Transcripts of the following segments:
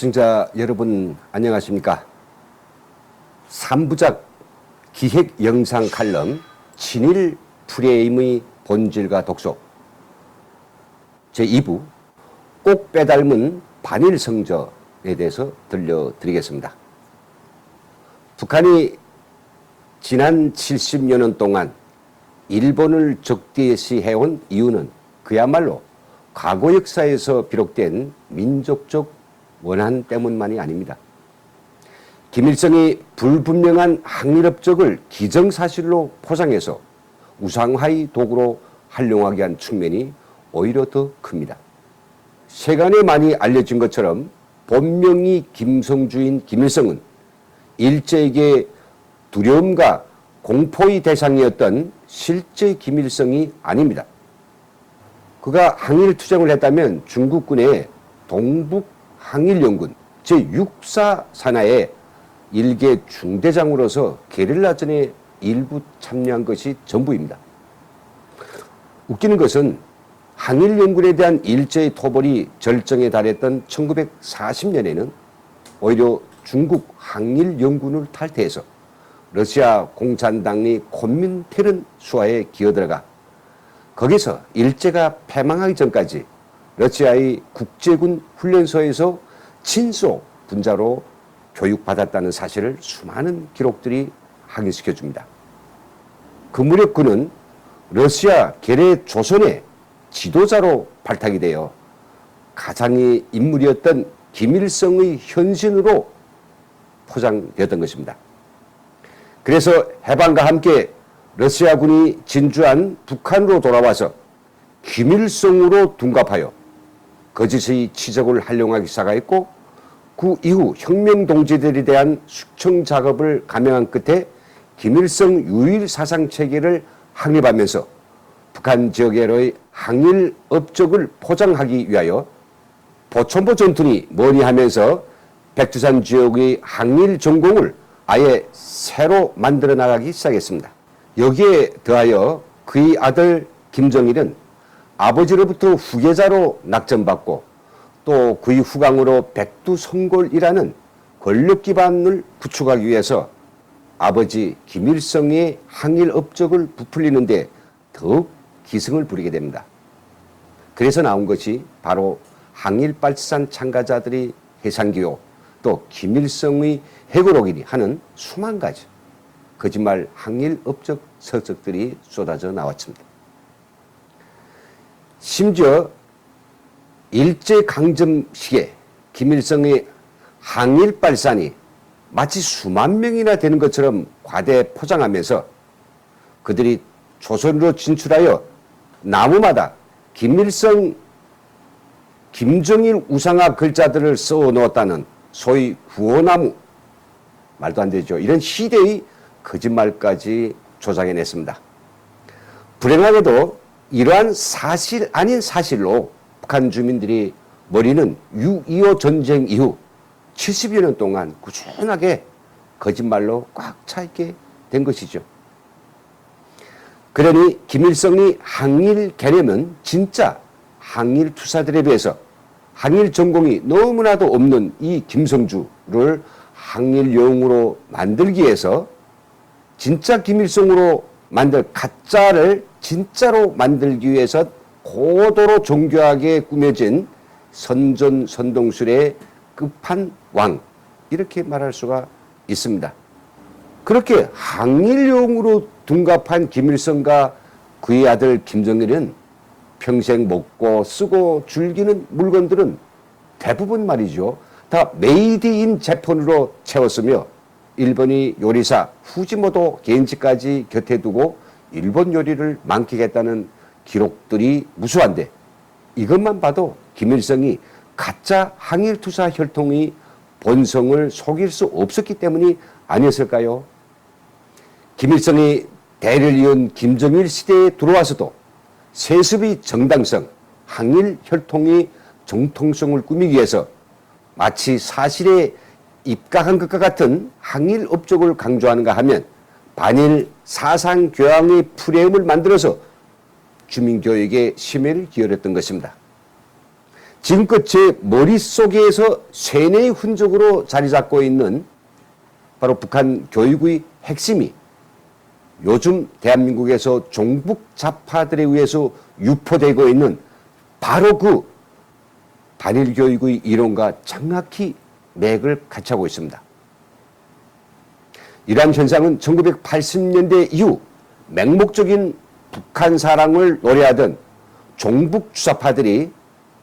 시청자 여러분 안녕하십니까? 3부작 기획 영상 칼럼 친일 프레임의 본질과 독소 제2부 꼭 빼닮은 반일 성저에 대해서 들려드리겠습니다. 북한이 지난 70여년 동안 일본을 적대시해온 이유는 그야말로 과거 역사에서 비록된 민족적 원한 때문만이 아닙니다. 김일성이 불분명한 항일업적을 기정사실로 포장해서 우상화의 도구로 활용하게 한 측면이 오히려 더 큽니다. 세간에 많이 알려진 것처럼 본명이 김성주인 김일성은 일제에게 두려움과 공포의 대상이었던 실제 김일성이 아닙니다. 그가 항일 투쟁을 했다면 중국군의 동북 항일연군 제6사 산하의 일개 중대장으로서 게릴라전에 일부 참여한 것이 전부입니다. 웃기는 것은 항일연군에 대한 일제의 토벌이 절정에 달했던 1940년에는 오히려 중국 항일연군을 탈퇴해서 러시아 공산당의 콤민테른 수하에 기어들어가 거기서 일제가 패망하기 전까지 러시아의 국제군 훈련소에서 친소 분자로 교육받았다는 사실을 수많은 기록들이 확인시켜 줍니다. 그 무렵 그는 러시아 계례 조선의 지도자로 발탁이 되어 가장의 인물이었던 김일성의 현신으로 포장되었던 것입니다. 그래서 해방과 함께 러시아군이 진주한 북한으로 돌아와서 김일성으로 둔갑하여 거짓의 치적을 활용하기 시작하였고 그 이후 혁명 동지들에 대한 숙청 작업을 감행한 끝에 김일성 유일 사상 체계를 확립하면서 북한 지역에의 항일 업적을 포장하기 위하여 보천보 전투니 뭐니 하면서 백두산 지역의 항일 전공을 아예 새로 만들어 나가기 시작했습니다. 여기에 더하여 그의 아들 김정일은 아버지로부터 후계자로 낙점받고 또 그의 후광으로 백두성골이라는 권력 기반을 구축하기 위해서 아버지 김일성의 항일 업적을 부풀리는데 더욱 기승을 부리게 됩니다. 그래서 나온 것이 바로 항일발산 참가자들이 해상기호 또 김일성의 해고록이니 하는 수만 가지 거짓말 항일 업적 서적들이 쏟아져 나왔습니다. 심지어 일제 강점 시에 김일성의 항일 발산이 마치 수만 명이나 되는 것처럼 과대 포장하면서 그들이 조선으로 진출하여 나무마다 김일성, 김정일 우상화 글자들을 써 놓았다는 소위 구호나무 말도 안 되죠. 이런 시대의 거짓말까지 조장해냈습니다. 불행하게도 이러한 사실 아닌 사실로 북한 주민들이 머리는 6.25 전쟁 이후 70여 년 동안 꾸준하게 거짓말로 꽉 차 있게 된 것이죠. 그러니 김일성이 항일 개념은 진짜 항일 투사들에 비해서 항일 전공이 너무나도 없는 이 김성주를 항일용으로 만들기 위해서 진짜 김일성으로 만들 가짜를 진짜로 만들기 위해서 고도로 정교하게 꾸며진 선전 선동술의 끝판왕 이렇게 말할 수가 있습니다. 그렇게 항일용으로 둔갑한 김일성과 그의 아들 김정일은 평생 먹고 쓰고 즐기는 물건들은 대부분 말이죠. 다 메이드 인 재폰으로 채웠으며 일본이 요리사 후지모도 겐지까지 곁에 두고 일본 요리를 만끽했다는 기록들이 무수한데 이것만 봐도 김일성이 가짜 항일투사 혈통의 본성을 속일 수 없었기 때문이 아니었을까요? 김일성이 대를 이은 김정일 시대에 들어와서도 세습의 정당성, 항일 혈통의 정통성을 꾸미기 위해서 마치 사실에 입각한 것과 같은 항일 업적을 강조하는가 하면 반일 사상 교양의 프레임을 만들어서 주민교육에 심혈을 기울였던 것입니다. 지금껏 제 머릿속에서 세뇌의 흔적으로 자리 잡고 있는 바로 북한 교육의 핵심이 요즘 대한민국에서 종북 좌파들에 의해서 유포되고 있는 바로 그 반일 교육의 이론과 정확히 맥을 같이 하고 있습니다. 이러한 현상은 1980년대 이후 맹목적인 북한 사랑을 노래하던 종북 주사파들이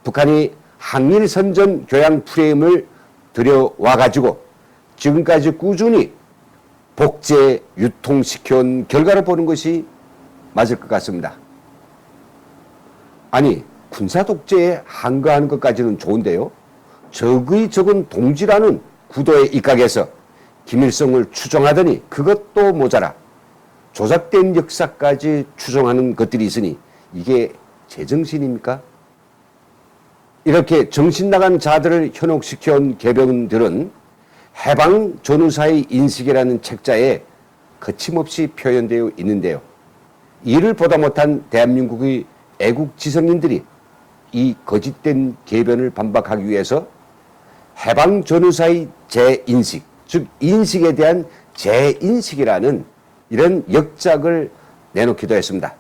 북한이 항일 선전 교양 프레임을 들여와 가지고 지금까지 꾸준히 복제 유통시켜온 결과를 보는 것이 맞을 것 같습니다. 아니 군사 독재에 한거하는 것까지는 좋은데요. 적의 적은 동지라는 구도에 입각해서 김일성을 추종하더니 그것도 모자라 조작된 역사까지 추종하는 것들이 있으니 이게 제정신입니까? 이렇게 정신 나간 자들을 현혹시켜온 개병들은 해방 전후사의 인식이라는 책자에 거침없이 표현되어 있는데요. 이를 보다 못한 대한민국의 애국 지성인들이 이 거짓된 개변을 반박하기 위해서 해방 전후사의 재인식, 즉 인식에 대한 재인식이라는 이런 역작을 내놓기도 했습니다.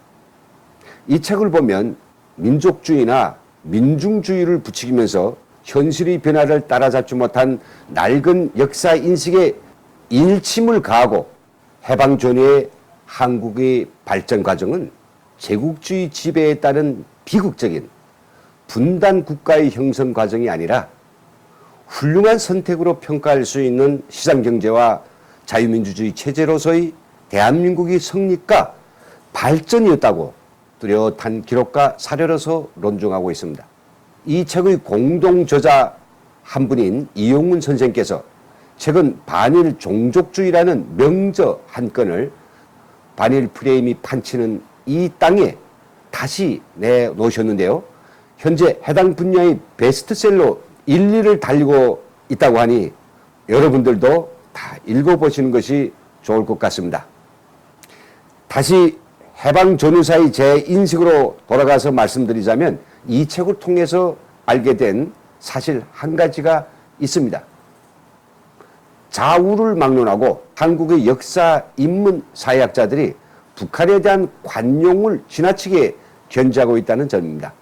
이 책을 보면 민족주의나 민중주의를 부추기면서 현실의 변화를 따라잡지 못한 낡은 역사 인식에 일침을 가하고 해방 전후의 한국의 발전 과정은 제국주의 지배에 따른 비극적인 분단 국가의 형성 과정이 아니라 훌륭한 선택으로 평가할 수 있는 시장경제와 자유민주주의 체제로서의 대한민국의 성립과 발전이었다고 뚜렷한 기록과 사료로서 논증하고 있습니다. 이 책의 공동 저자 한 분인 이용문 선생께서 최근 반일 종족주의라는 명저 한 건을 반일 프레임이 판치는 이 땅에 다시 내놓으셨는데요. 현재 해당 분야의 베스트셀러 1, 2를 달리고 있다고 하니 여러분들도 다 읽어보시는 것이 좋을 것 같습니다. 다시 해방 전후사의 제 인식으로 돌아가서 말씀드리자면 이 책을 통해서 알게 된 사실 한 가지가 있습니다. 좌우를 막론하고 한국의 역사 인문 사회학자들이 북한에 대한 관용을 지나치게 견지하고 있다는 점입니다.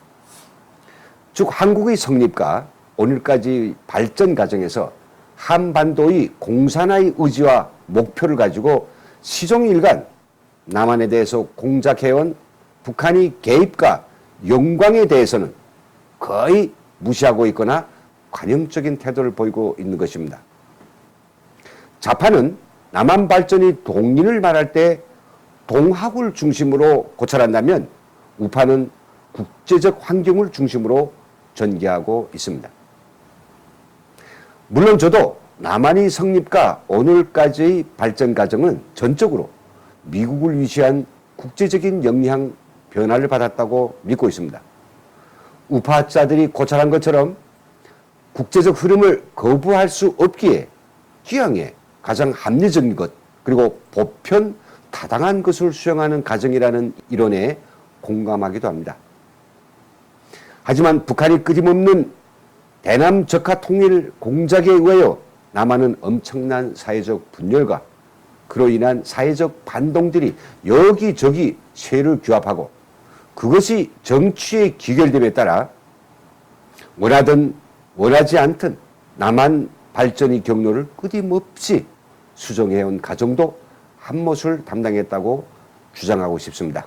즉 한국의 성립과 오늘까지 발전 과정에서 한반도의 공산화의 의지와 목표를 가지고 시종일관 남한에 대해서 공작해온 북한의 개입과 영광에 대해서는 거의 무시하고 있거나 관용적인 태도를 보이고 있는 것입니다. 좌파는 남한 발전이 동인을 말할 때 동학을 중심으로 고찰한다면 우파는 국제적 환경을 중심으로 전개하고 있습니다. 물론 저도 남한의 성립과 오늘까지의 발전 과정은 전적으로 미국을 위시한 국제적인 영향 변화를 받았다고 믿고 있습니다. 우파자들이 고찰한 것처럼 국제적 흐름을 거부할 수 없기에 기왕에 가장 합리적인 것 그리고 보편 타당한 것을 수용하는 가정이라는 이론에 공감하기도 합니다. 하지만 북한이 끊임없는 대남 적화 통일 공작에 의하여 남한은 엄청난 사회적 분열과 그로 인한 사회적 반동들이 여기저기 쇠를 규합하고 그것이 정치의 기결됨에 따라 원하든 원하지 않든 남한 발전의 경로를 끊임없이 수정해온 가정도 한 못을 담당했다고 주장하고 싶습니다.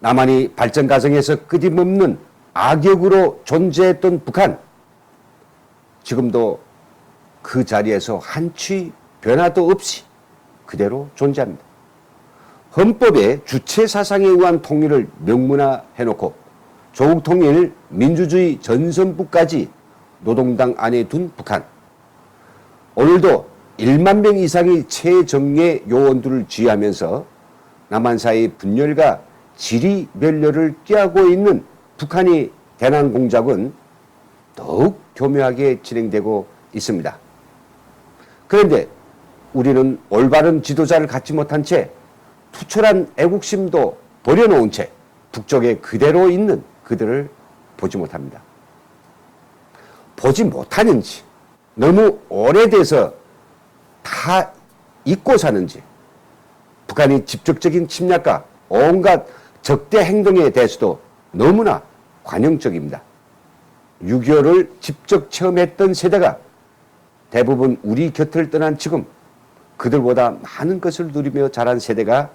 남한이 발전 과정에서 끊임없는 악역으로 존재했던 북한, 지금도 그 자리에서 한치 변화도 없이 그대로 존재합니다. 헌법에 주체 사상에 의한 통일을 명문화해 놓고 조국 통일 민주주의 전선부까지 노동당 안에 둔 북한. 오늘도 1만 명 이상의 최정예 요원들을 지휘하면서 남한사의 분열과 지리 멸렬을 꾀하고 있는 북한이 대남 공작은 더욱 교묘하게 진행되고 있습니다. 그런데 우리는 올바른 지도자를 갖지 못한 채 투철한 애국심도 버려놓은 채 북쪽에 그대로 있는 그들을 보지 못합니다. 보지 못하는지 너무 오래돼서 다 잊고 사는지 북한이 직접적인 침략과 온갖 적대 행동에 대해서도 너무나 관용적입니다. 6.25를 직접 체험했던 세대가 대부분 우리 곁을 떠난 지금 그들보다 많은 것을 누리며 자란 세대가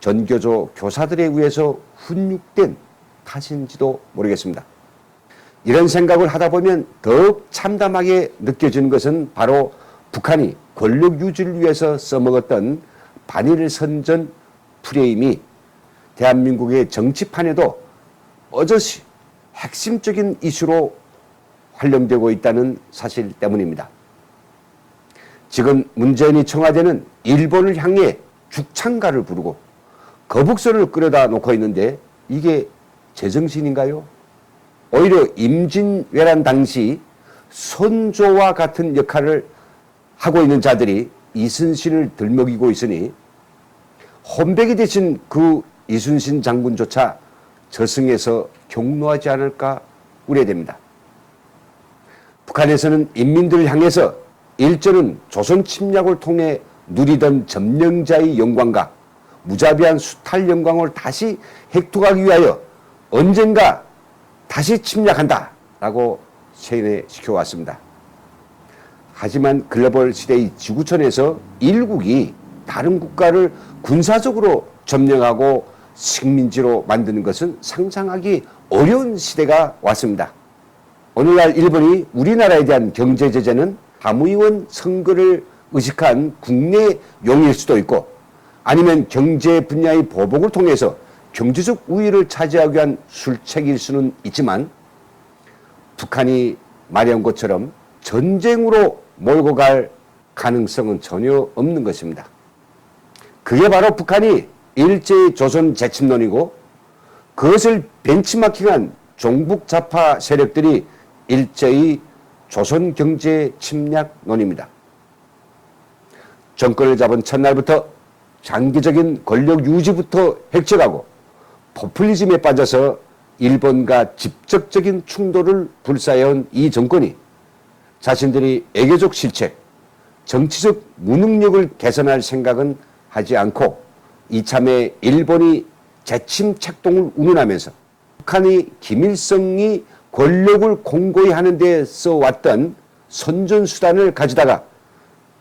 전교조 교사들에 의해서 훈육된 탓인지도 모르겠습니다. 이런 생각을 하다 보면 더욱 참담하게 느껴지는 것은 바로 북한이 권력 유지를 위해서 써먹었던 반일 선전 프레임이 대한민국의 정치판에도 어저씨 핵심적인 이슈로 활용되고 있다는 사실 때문입니다. 지금 문재인이 청와대는 일본을 향해 죽창가를 부르고 거북선을 끌어다 놓고 있는데 이게 제정신인가요? 오히려 임진왜란 당시 선조와 같은 역할을 하고 있는 자들이 이순신을 들먹이고 있으니 혼백이 되신 그 이순신 장군조차 저승에서 경로하지 않을까 우려됩니다. 북한에서는 인민들을 향해서 일전은 조선 침략을 통해 누리던 점령자의 영광과 무자비한 수탈 영광을 다시 획득하기 위하여 언젠가 다시 침략한다 라고 세뇌시켜 왔습니다. 하지만 글로벌 시대의 지구촌에서 일국이 다른 국가를 군사적으로 점령하고 식민지로 만드는 것은 상상하기 어려운 시대가 왔습니다. 오늘날 일본이 우리나라에 대한 경제 제재는 하무의원 선거를 의식한 국내 용일 수도 있고 아니면 경제 분야의 보복을 통해서 경제적 우위를 차지하기 위한 술책일 수는 있지만 북한이 말해온 것처럼 전쟁으로 몰고 갈 가능성은 전혀 없는 것입니다. 그게 바로 북한이 일제히 조선 재침론이고 그것을 벤치마킹한 종북 좌파 세력들이 일제히 조선 경제 침략론입니다. 정권을 잡은 첫날부터 장기적인 권력 유지부터 획책하고 포퓰리즘에 빠져서 일본과 직접적인 충돌을 불사해온 이 정권이 자신들이 애교적 실책, 정치적 무능력을 개선할 생각은 하지 않고 이참에 일본이 재침 책동을 운운하면서 북한이 김일성이 권력을 공고히 하는 데 써왔던 선전수단을 가져다가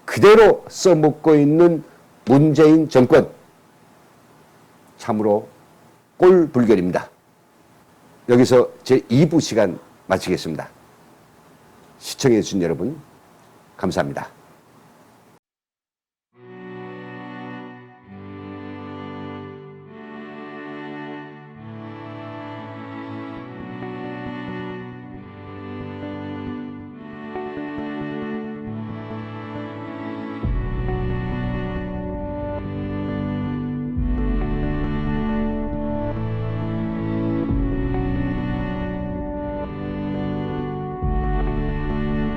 그대로 써먹고 있는 문재인 정권 참으로 꼴불견입니다. 여기서 제 2부 시간 마치겠습니다. 시청해 주신 여러분 감사합니다.